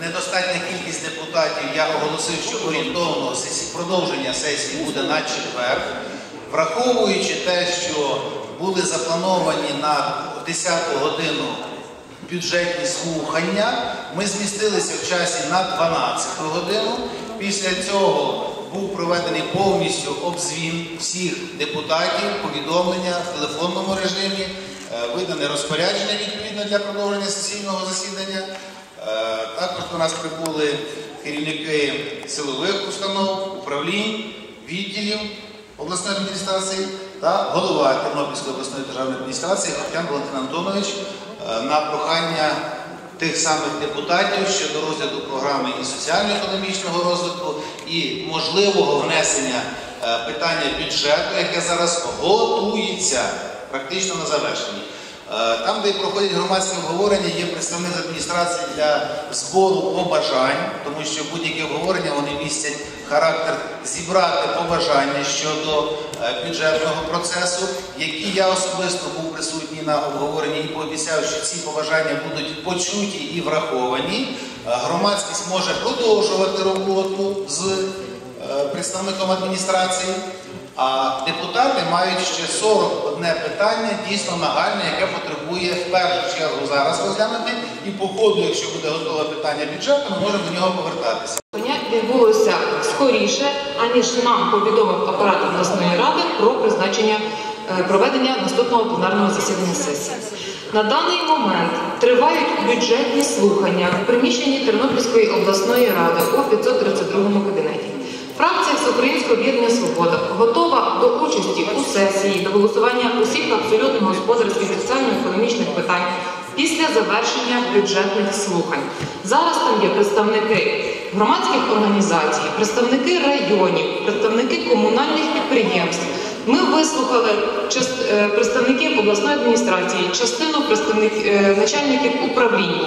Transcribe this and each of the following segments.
Недостатня кількість депутатів. Я оголосив, що орієнтовно продовження сесії буде на четвер, враховуючи те, що були заплановані на 10 годину бюджетні слухання, ми змістилися в часі на 12 годину. Після цього був проведений повністю обзвін всіх депутатів, повідомлення в телефонному режимі, е, видане розпорядження відповідно для продовження сесійного засідання. Е, Також до нас прибули керівники силових установ, управлінь, відділів обласної адміністрації та голова Тернопільської обласної державної адміністрації Охтян Валентин Антонович е, на прохання тих самих депутатів щодо розгляду програми і соціально-економічного розвитку, і можливого внесення е, питання бюджету, яке зараз готується практично на завершенні. Е, Там, де проходять громадські обговорення, є представник адміністрації для збору побажань, тому що будь-які обговорення вони містять характер зібрати побажання щодо е, бюджетного процесу, які я особисто був присутній на обговоренні і пообіцяв, що ці побажання будуть почуті і враховані. Е, Громадськість може продовжувати роботу з представником адміністрації. А депутати мають ще 41 питання дійсно нагальне, яке потребує в першу чергу зараз розглянути. І по ходу, якщо буде готове питання бюджету, ми можемо до нього повертатися. Відбулося скоріше, аніж нам повідомив апарат обласної ради про призначення е, проведення наступного пленарного засідання сесії. На даний момент тривають бюджетні слухання в приміщенні Тернопільської обласної ради у 532 кабінеті. Фракція Всеукраїнського об'єднання Свобода готова до участі у сесії, до голосування усіх абсолютно господарських соціально-економічних питань після завершення бюджетних слухань. Зараз там є представники громадських організацій, представники районів, представники комунальних підприємств. Ми вислухали е, представників обласної адміністрації, частину представників е, начальників управлінь.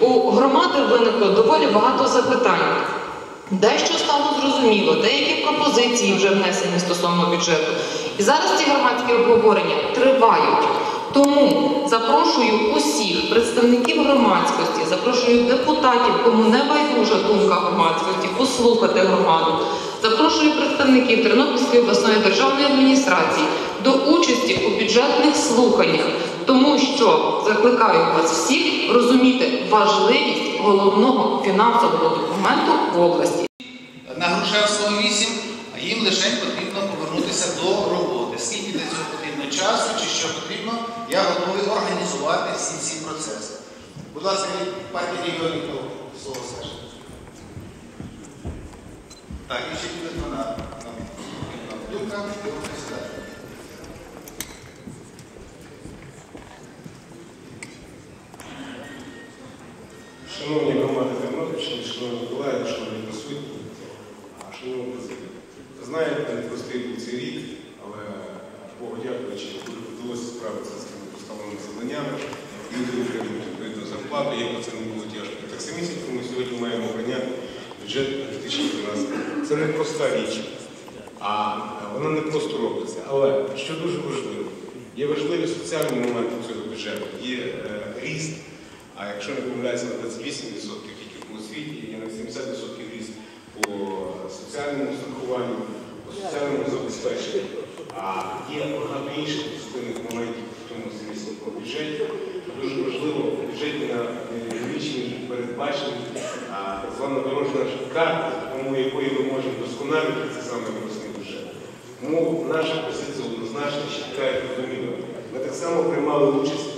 У громади виникло доволі багато запитань. Дещо стало зрозуміло, деякі пропозиції вже внесені стосовно бюджету. І зараз ці громадські обговорення тривають. Тому запрошую усіх представників громадськості, запрошую депутатів, кому не байдужа думка громадськості, послухати громаду. Запрошую представників Тернопільської обласної державної адміністрації до участі у бюджетних слуханнях, тому що закликаю вас всіх розуміти важливість головного фінансового документу в області. На Грушевського 8, а їм лише потрібно повернутися до роботи. Скільки для цього потрібно часу чи що потрібно, я готовий організувати всі ці процеси. Будь ласка, партії регіонів слово скаже. Так, і ще відповідно на, на, на думка, можете. Шановні громади Тернопільщини, шановні колеги, шановні присутні, шановні президенти. Знаєте, непростий був цей рік, вдалося справитися з цими поставленими завданнями. Люди отримують відповідну зарплату, як би це не було тяжко. Так самісінько ми сьогодні маємо прийняти бюджет на 2013. Це не проста річ, а вона не просто робиться. Але що дуже важливо, є важливі соціальні моменти цього бюджету, є е, ріст. А якщо не помиляюся, на 28% тільки по освіті, і на 70% ріст по соціальному страхуванню, по соціальному забезпеченню. А є багато інших позитивних моментів в тому самісінькому бюджеті. Дуже важливо в бюджеті на річні передбачені так звана дорожня карта, за допомогою якої ми можемо досконалити цей саме обласний бюджет. Тому наша позиція однозначно чітка і зрозуміла. Ми так само приймали участь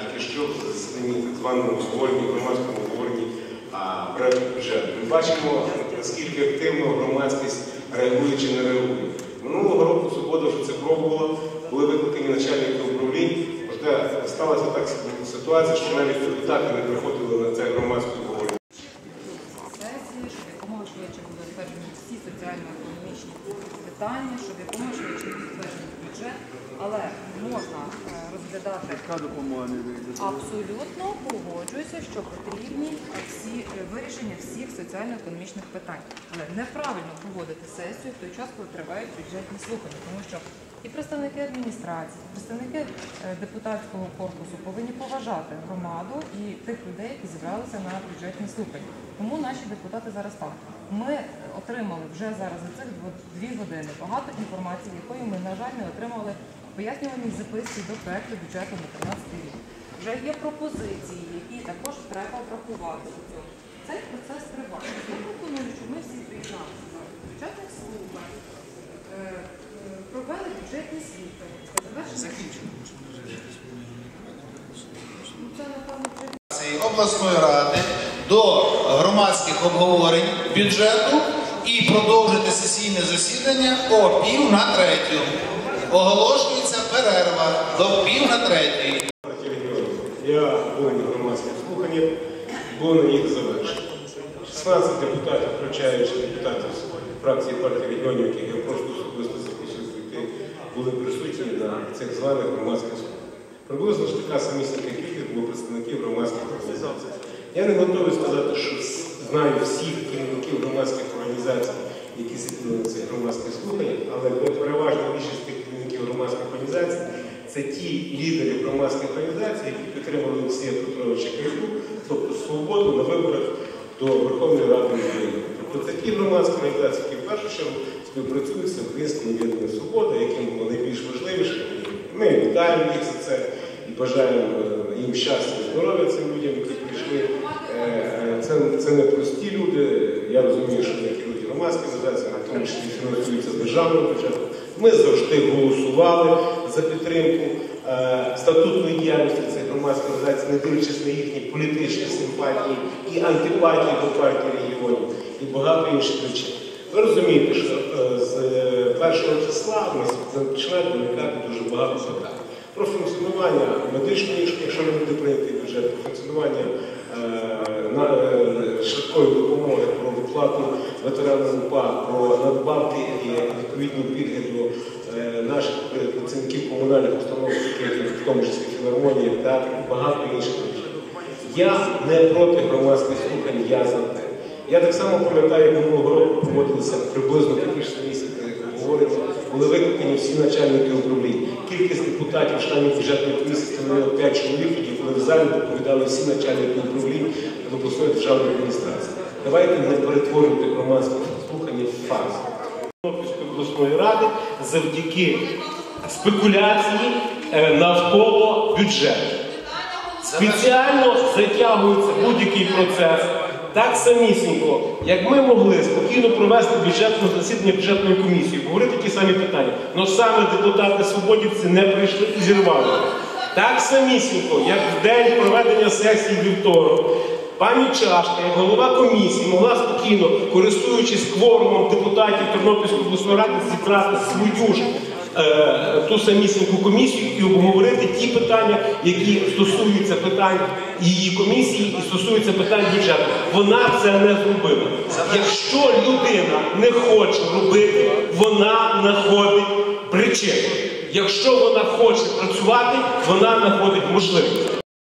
тільки що в засіданні так званому обговоренні, громадському обговоренні а, проекту бюджету. Ми бачимо, наскільки активно громадськість реагує чи не реагує. Минулого року Свобода вже це пробувала, були викликані начальники управлінь. Проте сталася так ситуація, що навіть депутати не приходили на це громадське обговорення. сесії, якомога швидше були затверджені всі соціально-економічні питання, щоб якомога швидше був затверджений бюджет, але можна е, розглядати абсолютно погоджуюся, що потрібні всі вирішення всіх соціально-економічних питань. Але неправильно проводити сесію в той час, коли тривають бюджетні слухання, тому що І представники адміністрації, представники е, депутатського корпусу повинні поважати громаду і тих людей, які зібралися на бюджетні слухання. Тому наші депутати зараз там. Ми отримали вже зараз за цих дві години багато інформації, якої ми, на жаль, не отримали в пояснювальній записці до проекту бюджету на 13 рік. Вже є пропозиції, які також треба врахувати у цьому. Цей процес триває. Я пропоную, ми всі приєдналися до бюджетних е, е, провели бюджетні слухання. Ну, обласної ради до громадських обговорень бюджету і продовжити сесійне засідання о пів на третю. Оголошується перерва до пів на регіонів. Я був на громадських слуханнях, був на їх завершення. 16 депутатів, включаючи депутатів з фракції партії регіонів, яких я просто особисто запросив прийти, були присутні на цих званих громадських слуханнях. Приблизно ж така самісінька кількість було представників громадських організацій. Я не готовий сказати, що знаю всіх керівників громадських організацій, які сиділи на цих громадських слуханнях, але переважна більшість тих керівників громадських організацій це ті лідери громадських організацій, які підтримали Олексія Петровича Крику, тобто свободу на виборах до Верховної Ради України. Тобто ті громадські організації, які в першу чергу співпрацюють з Українським об'єднанням Свобода, яким було найбільш важливіше. Ми вітаємо їх за це і бажаємо е, їм щастя і здоров'я цим людям, які прийшли. Е, е, Це, це не прості люди. Я розумію, що вони керують громадські організації, в тому числі фінансуються з державного бюджету. Ми завжди голосували за підтримку е, статутної діяльності цих громадських організацій, не дивлячись на їхні політичні симпатії і антипатії до партії регіонів і багато інших речей. Ви розумієте, що е, з е, першого числа у нас починає виникати дуже багато питань. Про функціонування медичної, якщо не буде прийнятий бюджет, про функціонування швидкої допомоги, про виплату ветеранам УПА, про надбавки і відповідні пільги до е, наших е, працівників комунальних установ, в тому числі філармонії, театрів, багато інших речей. Я не проти громадських слухань, я за те. Я так само пам'ятаю, минулого року проводилися приблизно такі ж самі обговорення, були викликані всі начальники управлінь. Кількість депутатів членів бюджетної комісії становила 5 чоловік, тоді коли в залі доповідали всі начальники управлінь обласної державної адміністрації. Давайте не перетворювати громадські слухання в фарс. Обласної ради завдяки спекуляції е, навколо бюджету. Спеціально затягується будь-який процес. Так самісінько, як ми могли спокійно провести бюджетне засідання бюджетної комісії, говорити ті самі питання. Але саме депутати свободівці не прийшли і зірвали. Так самісінько, як в день проведення сесії вівторок, пані Чашка, як голова комісії, могла спокійно, користуючись кворумом депутатів Тернопільської обласної ради, зібрати свою ж ту самісіньку комісію і обговорити ті питання, які стосуються питань її комісії і стосуються питань бюджету. Вона це не зробила. Якщо людина не хоче робити, вона знаходить причину. Якщо вона хоче працювати, вона знаходить можливість.